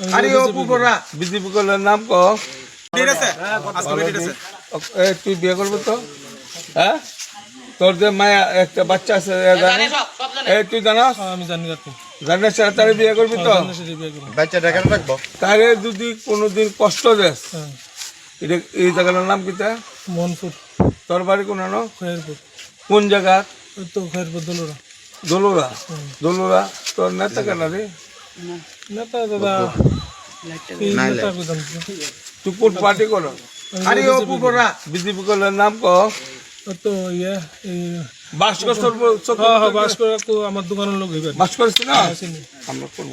আরে ও পুকুরা বিজেপি করলের নাম ক ঠিক আছে আজকে ঠিক আছে। এ, তুই বিয়ে করবি তো? হ্যাঁ? তোর যে মায়া একটা বাচ্চা আছে এ জানিস এ তুই জানাস? আমি জানি জানিস বিয়ে করবি তো? বাচ্চাটা কেন রাখব? তারে যদি কোনোদিন কষ্ট দেস হ্যাঁ। এটা এই জায়গাটার নাম কি তা? মনপুর তোর বাড়ি কোন আনো খয়েরপুর। কোন জায়গা তো খয়েরপুর দোলরা। দোলুরা? দোলুরা? তোর নেতা কেন রে? নেতা দাদা এই নেতা কইতাম তো। তুই কোন পার্টি করো। আরে অপু করা। বিজেপি করলের নাম ক তো ইয়ে ভাস্কর হ্যাঁ হ্যাঁ বাস তো আমার দোকানের লোক হইবে বাস করেছি না আমরা করব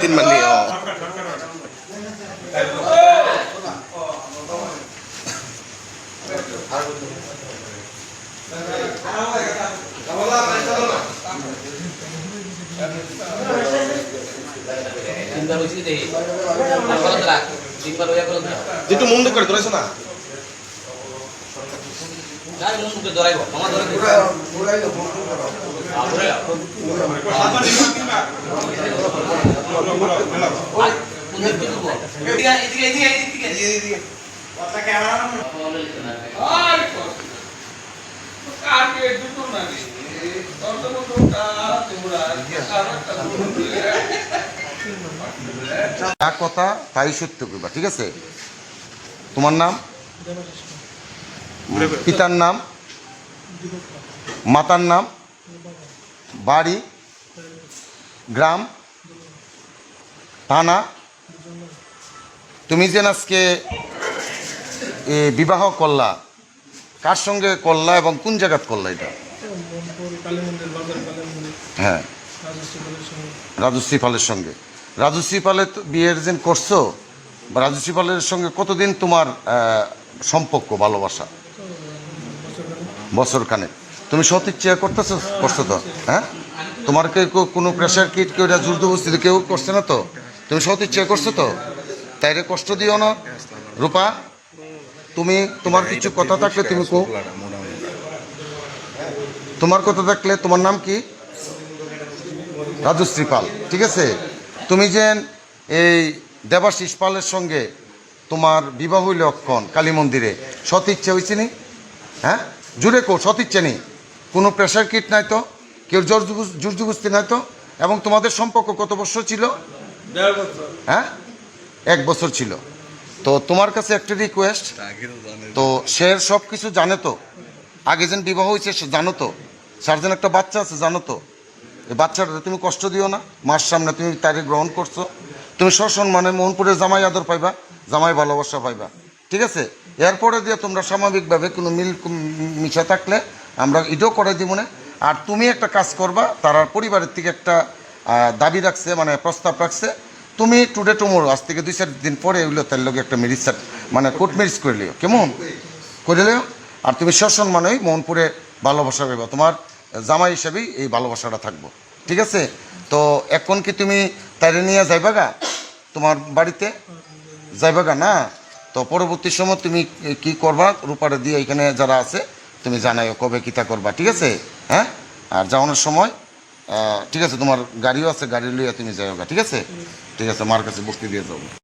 তিন নিয়ে ও। একটু মন্দ করে ধরেছো না? যা কথা তাই সত্য করবা ঠিক আছে? তোমার নাম? পিতার নাম? মাতার নাম? বাড়ি? গ্রাম? থানা তুমি যে আজকে বিবাহ করলা, কার সঙ্গে করলা এবং কোন জায়গাত করলা এটা? হ্যাঁ। রাজশ্রী পালের সঙ্গে। রাজশ্রী পালে তো বিয়ের যে করছ রাজশ্রী পালের সঙ্গে কতদিন তোমার সম্পর্ক, ভালোবাসা? বছর খানে তুমি সৎ ইচ্ছা করতেছো, করছ তো? হ্যাঁ? তোমার কেউ কোনো প্রেশার কিট কেউ এটা জোরদবস্তিতে কেউ করছে না তো? তুমি সৎ ইচ্ছা করছ তো? তাইরে কষ্ট দিও না। রূপা, তুমি, তোমার কিছু কথা থাকলে তুমি কো তোমার কথা থাকলে তোমার নাম কি? রাজশ্রী পাল, ঠিক আছে? তুমি যে এই দেবাশিস পালের সঙ্গে তোমার বিবাহ হইল অক্ষণ কালী মন্দিরে। সৎ ইচ্ছা হয়েছে নি? হ্যাঁ? জুড়ে কো সৎ ইচ্ছা নেই। কোনো প্রেশার কিট নাই তো? কেউ জোর জুবুস্তি নাই তো? এবং তোমাদের সম্পর্ক কত বছর ছিল? হ্যাঁ? এক বছর ছিল। তো তোমার কাছে একটা রিকোয়েস্ট তো সে সব কিছু জানে তো। আগে যেন বিবাহ হয়েছে সে জানো তো। সার্জেন একটা বাচ্চা আছে জানো তো। এই বাচ্চাটা তুমি কষ্ট দিও না। মার সামনে তুমি তাকে গ্রহণ করছ। তুমি সসম্মানে মোহনপুরে জামাই আদর পাইবা জামাই ভালোবাসা পাইবা। ঠিক আছে? এরপরে দিয়ে তোমরা স্বাভাবিকভাবে কোনো মিল মিশা থাকলে আমরা এটাও করে দিব না। আর তুমি একটা কাজ করবা তার পরিবারের থেকে একটা দাবি রাখছে মানে প্রস্তাব রাখছে, তুমি টুডে টুমোরো আজ থেকে দুই, চার দিন পরে এগুলো তার লগে একটা মেরিজ মানে কোর্ট ম্যারিজ করে লিও। কেমন? করে লিও। আর তুমি সসম্মানেই মোহনপুরে ভালোবাসা পাইবা। তোমার জামাই হিসেবেই এই ভালোবাসাটা থাকব। ঠিক আছে? তো এখন কি তুমি তাইরে নিয়ে যাইবা গা? তোমার বাড়িতে? যাইবা গা না? তো পরবর্তী সময় তুমি কি করবা? রূপারে দিয়ে এখানে যারা আছে, তুমি জানাইও কবে কিতা করবা। ঠিক আছে? হ্যাঁ? আর যাওয়ানোর সময় ঠিক আছে তোমার গাড়িও আছে গাড়ি লইয়া তুমি যাইও ঠিক আছে? ঠিক আছে মার কাছে বস্তি দিয়ে যাব